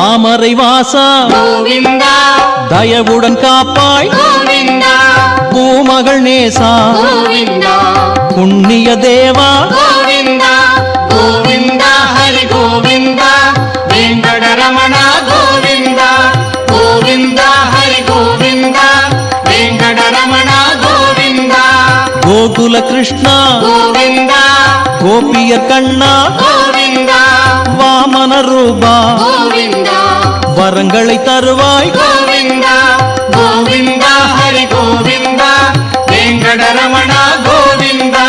தாமரை வாசா. தயவுடன் காப்பாய் கோவிந்தா. பூமகள் நேசா. புண்ணிய தேவா. கோவிந்தா. ஹரி கோவிந்தா. வெங்கடரமண கோவிந்தா. கோவிந்தா. ஹரி கோவிந்தா. கோவிந்தா. கோகுல கிருஷ்ணா. கோவிந்தா. கண்ணா. வாமன ரூபா கோவிந்தா. வரங்களை தருவாய். கோவிந்தா. கோவிந்தா. ஹரி கோவிந்தா. வெங்கடரமண கோவிந்தா.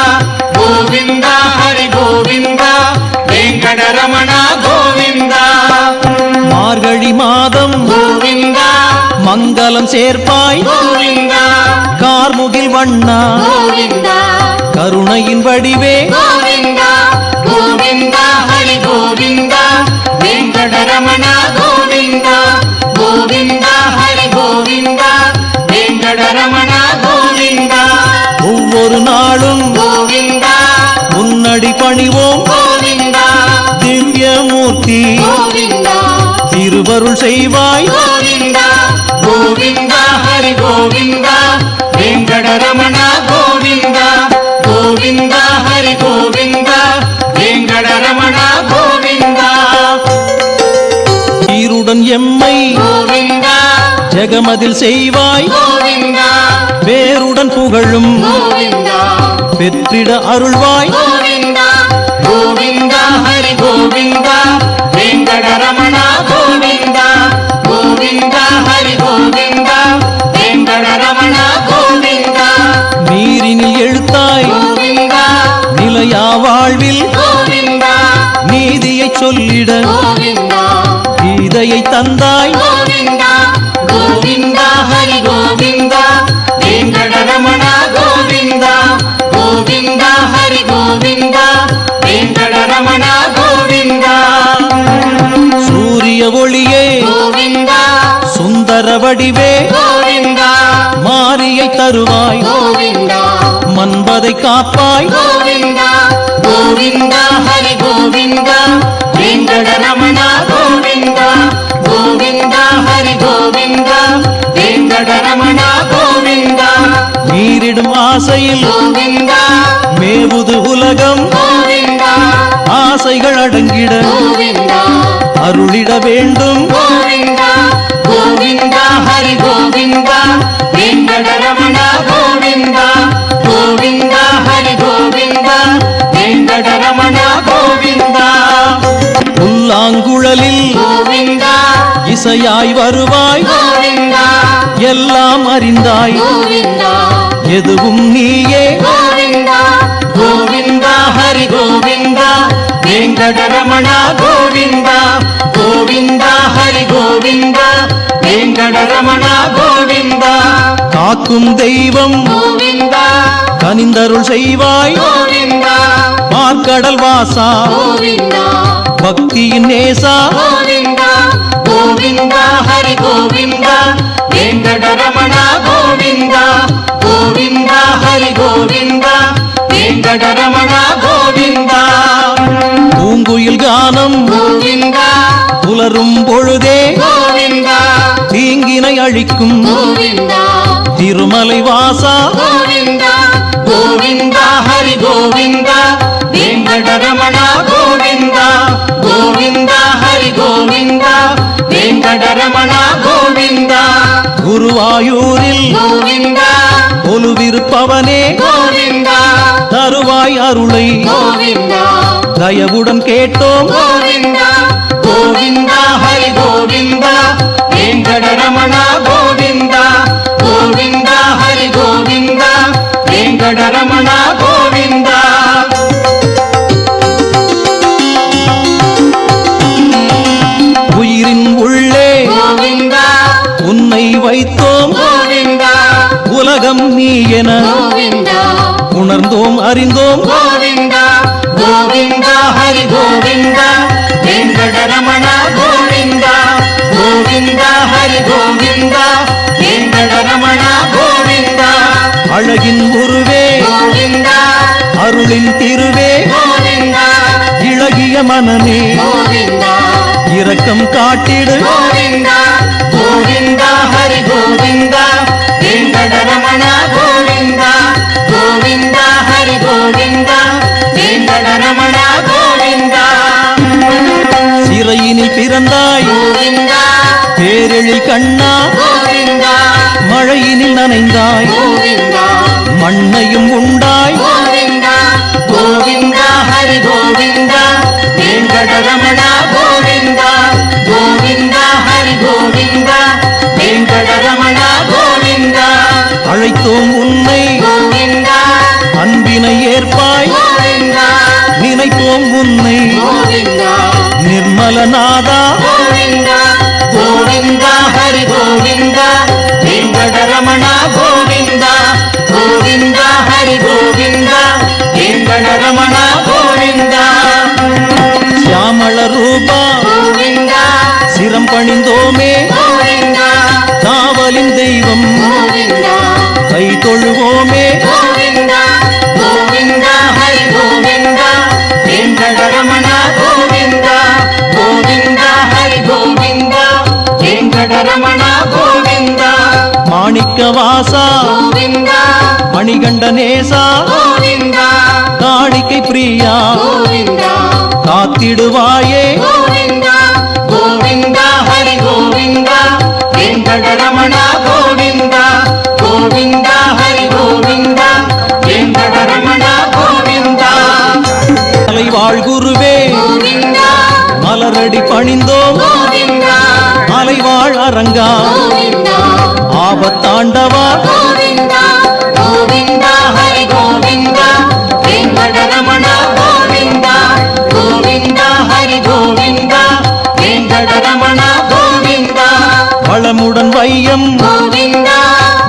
கோவிந்தா. ஹரி கோவிந்தா. வெங்கடரமண கோவிந்தா. மார்கழி மாதம். கோவிந்தா. மங்களம் சேர்ப்பாய். கோவிந்தா. கார்முகில் வண்ணா. கோவிந்தா. கருணையின் வடிவே. கோவிந்தா. கோவிந்தா. ஹரி கோவிந்தா. வெங்கடரமண கோவிந்தா கோவிந்தா ஹரி கோவிந்தா. வெங்கடரமண கோவிந்தா. ஒவ்வொரு நாளும் கோவிந்தா. முன்னடி பணிவோம். கோவிந்தா. திவ்யமூர்த்தி. கோவிந்தா. திருவருள் செய்வாய். கோவிந்தா. கோவிந்தா ஹரி கோவிந்தா. வெங்கடரமண எம்மை ஜெகமதில் செய்வாய். வேருடன் புகழும். பெற்றிட அருள்வாய். கோவிந்தா. கோவிந்தா. ஹரி கோவிந்தா. வெங்கடரமண. கோவிந்தா. கோவிந்தா. ஹரி கோவிந்தா. வெங்கடரமண. கோவிந்தா. நீரினில் எழுத்தாய். கோவிந்தா. நிலையா வாழ்வில். கோவிந்தா. நீதியை சொல்லிட. கோவிந்தா. கீதையை தந்தாய். கோவிந்தா கோவிந்தா ஹரி கோவிந்தா வெங்கடரமண கோவிந்தா கோவிந்தா ஹரி கோவிந்தா வெங்கடரமண கோவிந்தா. சூரிய ஒளியே கோவிந்தா சுந்தர வடிவே கோவிந்தா மாரியை தருவாய். கோவிந்தா மன்பதை காப்பாய். கோவிந்தா கோவிந்தா ஆசையில் மேவுது உலகம் ஆசைகள் அடங்கிட. அருளிட வேண்டும். கோவிந்தா ஹரி கோவிந்தா. வெங்கடரமண கோவிந்தா. கோவிந்தா ஹரி கோவிந்தா. வெங்கடரமண கோவிந்தா. புல்லாங்குழலில் கோவிந்தா. இசையாய் வருவாய். கோவிந்தா. எல்லாம் அறிந்தாய். கோவிந்தா. எதுவும் நீயே. கோவிந்தா. கோவிந்தா ஹரி கோவிந்தா. வெங்கடரமண கோவிந்தா. கோவிந்தா ஹரி கோவிந்தா. வெங்கடரமண கோவிந்தா. காக்கும் தெய்வம் கோவிந்தா. கனிந்தருள் செய்வாய். கோவிந்தா. பார்க்கடல் வாசா. கோவிந்தா. பக்தியின் நேசா. கோவிந்தா. கோவிந்தா ஹரி கோவிந்தா. வெங்கடரமண வெங்கடரமண கோவிந்தா. பூங்குயில் கானம் கோவிந்தா. புலரும் பொழுதே கோவிந்தா. தீங்கினை அழிக்கும் கோவிந்தா. திருமலை வாசா. கோவிந்தா. கோவிந்தா ஹரி கோவிந்தா. வெங்கடரமண கோவிந்தா. கோவிந்தா ஹரி கோவிந்தா. வெங்கடரமண கோவிந்தா. குருவாயூரில் கோவிந்தா. கொலுவிருப்பவனே கோவிந்தா தருவாய் அருளை கோவிந்தா. தயவுடன் கேட்டோம். கோவிந்தா. கோவிந்தா ஹரி கோவிந்தா. வெங்கடரமண கோவிந்தா. கோவிந்தா ஹரி கோவிந்தா. வெங்கடரமண கோவிந்தா அழகின் உருவே அருளின் திருவே. இளகிய மனமே. இரக்கம் காட்டிடு. கோவிந்தா ஹரி கோவிந்தா. வெங்கடரமண கோவிந்தா. கோவிந்தா ஹரி கோவிந்தா. வெங்கடரமண கோவிந்தா. சிறையினில் பிறந்தாய். கோவிந்தா. பேரெழில் கண்ணா. கோவிந்தா. மழையினில் நனைந்தாய். மண்ணையும் உண்டா மாணிக்க வாசா கோவிந்தா மணிகண்ட நேசா கோவிந்தா காணிக்கை பிரியா காத்திடுவாயே. கோவிந்தா ஹரி கோவிந்தா வெங்கடரமண கோவிந்தா. ஆபத்தாண்டவா கோவிந்தா கோவிந்தா ஹரி கோவிந்தா வெங்கடரமண கோவிந்தா கோவிந்தா ஹரி கோவிந்தா கோவிந்தா. வளமுடன் வையம் கோவிந்தா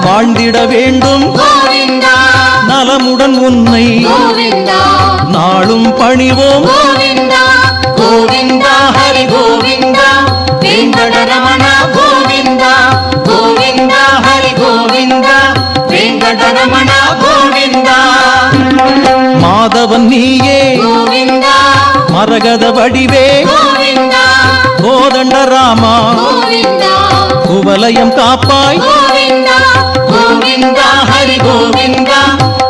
வாழ்ந்திட வேண்டும். கோவிந்தா நலமுடன் உன்னை கோவிந்தா. நாளும் பணிவோம். கோவிந்தா மாதவன் நீயே. மரகத வடிவே. கோதண்ட ராமா. குவலயம் காப்பாய். கோவிந்தா. ஹரி கோவிந்தா.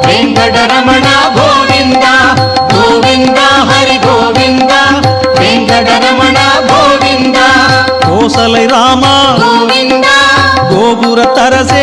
வெங்கடரமண கோவிந்தா. கோவிந்தா. ஹரி கோவிந்தா. வெங்கடரமண கோவிந்தா. கோசலை ராமா. கோவிந்தா. கோபுர தரசே.